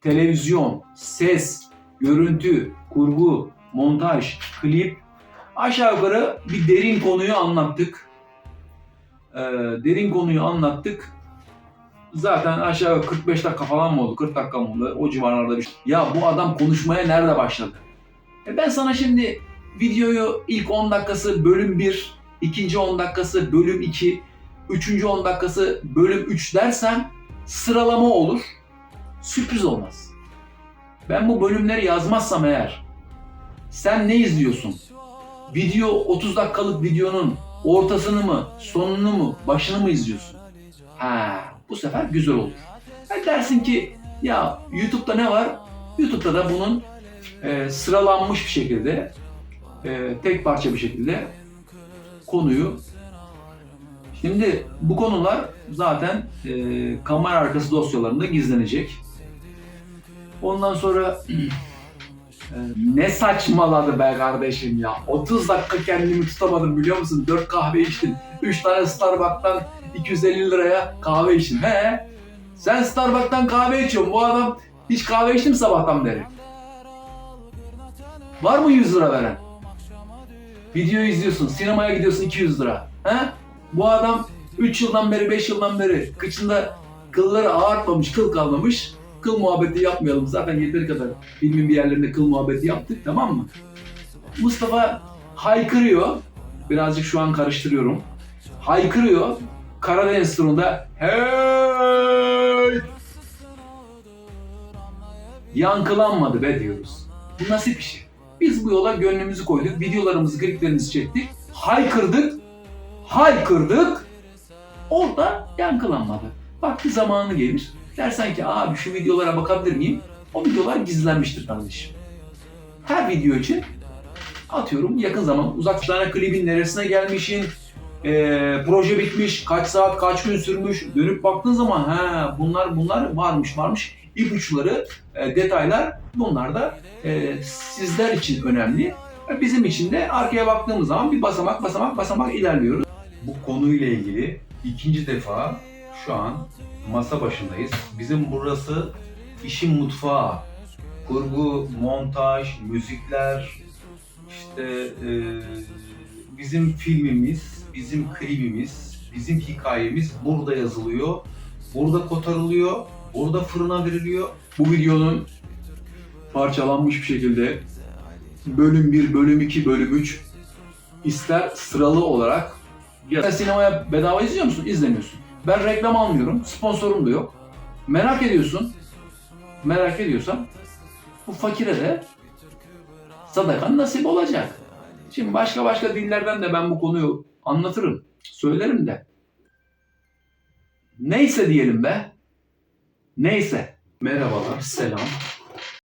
televizyon, ses, görüntü, kurgu, montaj, klip aşağı yukarı bir derin konuyu anlattık. Ee, derin konuyu anlattık. Zaten aşağı yukarı 45 dakika falan mı oldu? 40 dakika mı oldu? O civarlarda bir şey. Ya bu adam konuşmaya nerede başladı? E ben sana şimdi videoyu ilk 10 dakikası bölüm 1, ikinci 10 dakikası bölüm 2, üçüncü 10 dakikası bölüm 3 dersem sıralama olur. Sürpriz olmaz. Ben bu bölümleri yazmazsam eğer sen ne izliyorsun? Video 30 dakikalık videonun ortasını mı, sonunu mu, başını mı izliyorsun? Ha, bu sefer güzel olur. Ha dersin ki ya YouTube'da ne var? YouTube'da da bunun e, sıralanmış bir şekilde e, tek parça bir şekilde konuyu Şimdi bu konular zaten e, kamera arkası dosyalarında gizlenecek. Ondan sonra e, ne saçmaladı be kardeşim ya. 30 dakika kendimi tutamadım biliyor musun? 4 kahve içtim. 3 tane Starbucks'tan 250 liraya kahve içtim. He? Sen Starbucks'tan kahve içiyorsun. Bu adam hiç kahve içti mi sabahtan beri? Var mı 100 lira veren? Video izliyorsun, sinemaya gidiyorsun 200 lira. He? Bu adam 3 yıldan beri, 5 yıldan beri kıçında kılları ağartmamış, kıl kalmamış. Kıl muhabbeti yapmayalım. Zaten yeteri kadar filmin bir yerlerinde kıl muhabbeti yaptık tamam mı? Mustafa haykırıyor. Birazcık şu an karıştırıyorum. Haykırıyor. Karadeniz turunda hey! Yankılanmadı be diyoruz. Bu nasip işi. Biz bu yola gönlümüzü koyduk. Videolarımızı, kliplerimizi çektik. Haykırdık. Haykırdık. Orada yankılanmadı. Vakti zamanı gelir. Dersen ki abi şu videolara bakabilir miyim? O videolar gizlenmiştir kardeşim. Her video için atıyorum yakın zaman uzak tane klibin neresine gelmişin, eee, proje bitmiş, kaç saat, kaç gün sürmüş, dönüp baktığın zaman ha bunlar bunlar varmış varmış ipuçları, e, detaylar bunlar da e, sizler için önemli. E, Bizim için de arkaya baktığımız zaman bir basamak basamak basamak ilerliyoruz. Bu konuyla ilgili ikinci defa şu an masa başındayız. Bizim burası işin mutfağı. Kurgu, montaj, müzikler, işte e, bizim filmimiz, bizim klibimiz, bizim hikayemiz burada yazılıyor. Burada kotarılıyor, burada fırına veriliyor. Bu videonun parçalanmış bir şekilde bölüm 1, bölüm 2, bölüm 3 ister sıralı olarak ya sinemaya bedava izliyor musun? İzlemiyorsun. Ben reklam almıyorum. Sponsorum da yok. Merak ediyorsun. Merak ediyorsan bu fakire de sadakan nasip olacak. Şimdi başka başka dinlerden de ben bu konuyu anlatırım. Söylerim de. Neyse diyelim be. Neyse. Merhabalar, selam.